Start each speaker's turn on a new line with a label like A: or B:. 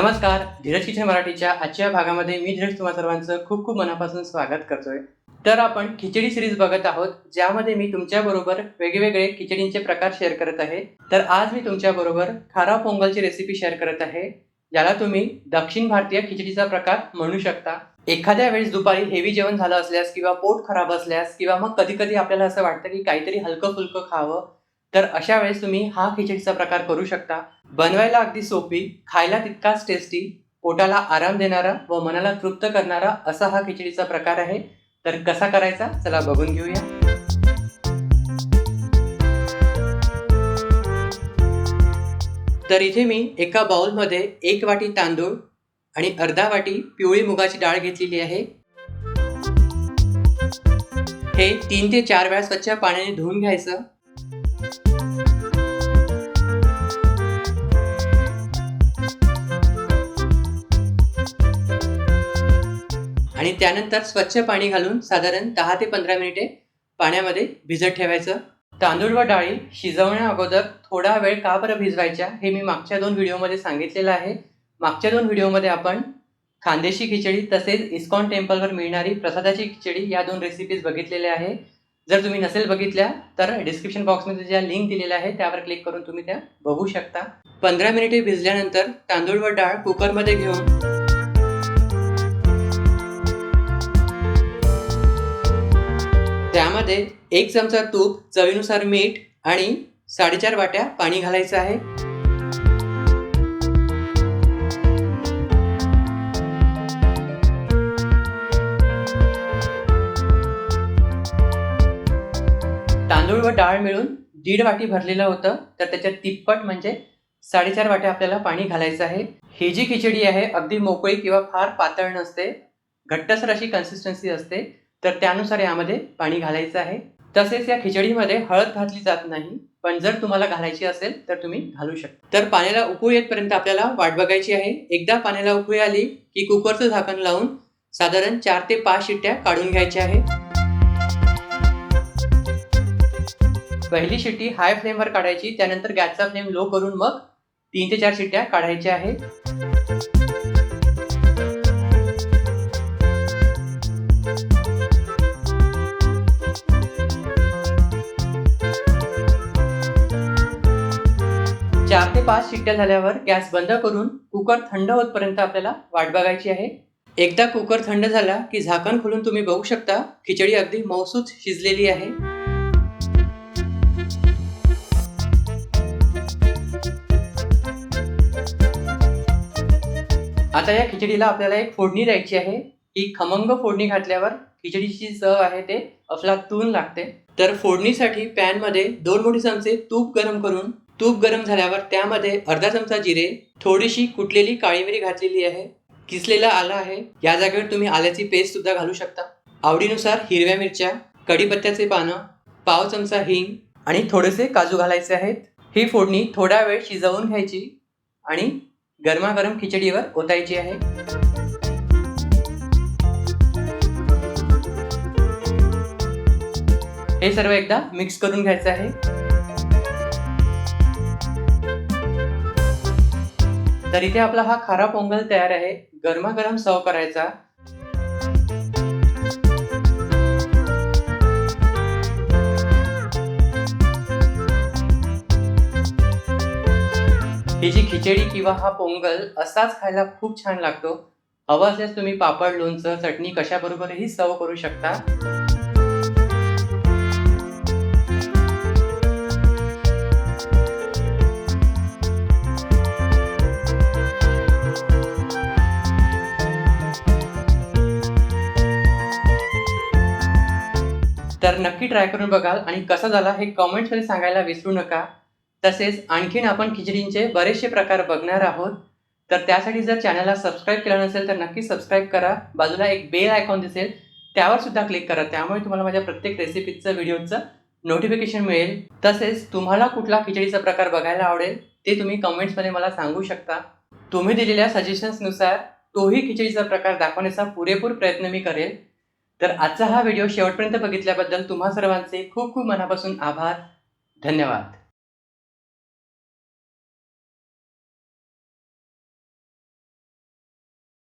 A: नमस्कार धीरज किचन मराठीच्या आजच्या भागामध्ये मी धीरज तुम्हा सर्वांचं खूप खूप मनापासून स्वागत करतोय. तर आपण खिचडी सिरीज बघत आहोत ज्यामध्ये मी तुमच्याबरोबर वेगवेगळे खिचडींचे प्रकार शेअर करत आहे. तर आज मी तुमच्याबरोबर खारा पोंगलची रेसिपी शेअर करत आहे. ज्याला तुम्ही दक्षिण भारतीय खिचडीचा प्रकार म्हणू शकता. एखाद्या वेळेस दुपारी हेवी जेवण झालं असल्यास किंवा पोट खराब असल्यास किंवा मग कधी कधी आपल्याला असं वाटतं की काहीतरी हलकं फुलकं खावं. तर अशा वेळेस तुम्ही हा खिचडीचा प्रकार करू शकता. बनवायला अगदी सोपी खायला तितकाच टेस्टी पोटाला आराम देणारा व मनाला तृप्त करणारा असा हा खिचडीचा प्रकार आहे. तर कसा करायचा? चला बघून घेऊया. तर इथे मी एका बाउलमध्ये एक वाटी तांदूळ आणि अर्धा वाटी पिवळी मुगाची डाळ घेतलेली आहे. हे तीन ते चार वेळा स्वच्छ पाण्याने धुवून घ्यायचं. त्यानंतर स्वच्छ पाणी घालून साधारण दहा ते पंधरा मिनिटे पाण्यामध्ये भिजत ठेवायचं. तांदूळ व डाळी शिजवण्या अगोदर थोडा वेळ का बरं भिजवायच्या हे मी मागच्या दोन व्हिडिओमध्ये सांगितलेलं आहे. मागच्या दोन व्हिडिओमध्ये आपण खानदेशी खिचडी तसेच इस्कॉन टेम्पलवर मिळणारी प्रसादाची खिचडी या दोन रेसिपीज बघितलेल्या आहे. जर तुम्ही नसेल बघितल्या तर डिस्क्रिप्शन बॉक्समध्ये ज्या लिंक दिलेल्या आहे त्यावर क्लिक करून तुम्ही त्या बघू शकता. पंधरा मिनिटे भिजल्यानंतर तांदूळ व डाळ कुकरमध्ये घेऊन त्यामध्ये एक चमचा तूप चवीनुसार मीठ आणि साडेचार वाट्या पाणी घालायचं आहे. तांदूळ व डाळ मिळून दीड वाटी भरलेलं होतं तर त्याच्यात तिप्पट म्हणजे साडेचार वाट्या आपल्याला पाणी घालायचं आहे. ही जी खिचडी आहे अगदी मोकळी किंवा फार पातळ नसते. घट्टसर अशी कन्सिस्टन्सी असते. तर त्यानुसार यामध्ये पाणी घालायचं आहे. तसेच या खिचडीमध्ये हळद घातली जात नाही. पण जर तुम्हाला घालायची असेल तर तुम्ही घालू शकता. तर पाण्याला उकळू येतपर्यंत आपल्याला वाट बघायची आहे. एकदा पाण्याला उकळी आली की कुकरचं झाकण लावून साधारण चार ते पाच शिट्ट्या काढून घ्यायच्या आहे पहिली शिट्टी हाय फ्लेमवर काढायची. त्यानंतर गॅसचा फ्लेम लो करून मग तीन ते चार शिट्ट्या काढायच्या आहेत. पाच शिट्ट्या झाल्यावर गॅस बंद करून कुकर थंड होतपर्यंत आपल्याला वाट बघायची आहे. एकदा कुकर थंड झाला की झाकण खोलून तुम्ही बघू शकता खिचडी अगदी मौसूद शिजलेली आहे. आता या खिचडीला आपल्याला एक फोडणी द्यायची आहे. ही खमंग फोडणी घातल्यावर खिचडीची चव आहे ते अफलातून लागते. तर फोडणीसाठी पॅनमध्ये दोन मोठे चमचे तूप गरम करून तूप गरम झाल्यावर त्यामध्ये अर्धा चमचा जिरे थोडीशी कुटलेली काळी मिरी घातलेली आहे किसलेला आला आहे या जागेवर तुम्ही आल्याची पेस्ट सुद्धा घालू शकता. आवडीनुसार हिरव्या मिरच्या कढीपत्त्याचे पानं पाव चमचा हिंग आणि थोडेसे काजू घालायचे आहेत. ही फोडणी थोडा वेळ शिजवून घ्यायची आणि गरमागरम खिचडीवर ओतायची आहे. हे सर्व एकदा मिक्स करून घ्यायचं आहे. तर इथे आपला हा खारा पोंगल तयार आहे. गरमागरम सर्व करायचा. ही जी खिचडी किंवा हा पोंगल असाच खायला खूप छान लागतो. हवं असल्यास तुम्ही पापड लोणचं चटणी कशाबरोबरही सर्व करू शकता. तर नक्की ट्राय करून बघाल. आणि कसा झाला हे कमेंट्समध्ये सांगायला विसरू नका. तसेच आणखीन आपण खिचडींचे बरेचसे प्रकार बघणार आहोत. तर त्यासाठी जर चॅनलला सबस्क्राईब केलं नसेल तर नक्की सबस्क्राईब करा. बाजूला एक बेल आयकॉन दिसेल. त्यावर सुद्धा क्लिक करा. त्यामुळे तुम्हाला माझ्या प्रत्येक रेसिपीचं व्हिडिओचं नोटिफिकेशन मिळेल. तसेच तुम्हाला कुठला खिचडीचा प्रकार बघायला आवडेल ते तुम्ही कमेंट्समध्ये मला सांगू शकता. तुम्ही दिलेल्या सजेशन्सनुसार तोही खिचडीचा प्रकार दाखवण्याचा पुरेपूर प्रयत्न मी करेल. तर आजचा हा व्हिडिओ शेवटपर्यंत बघितल्याबद्दल तुम्हा सर्वांचे खूप खूप मनापासून आभार. धन्यवाद.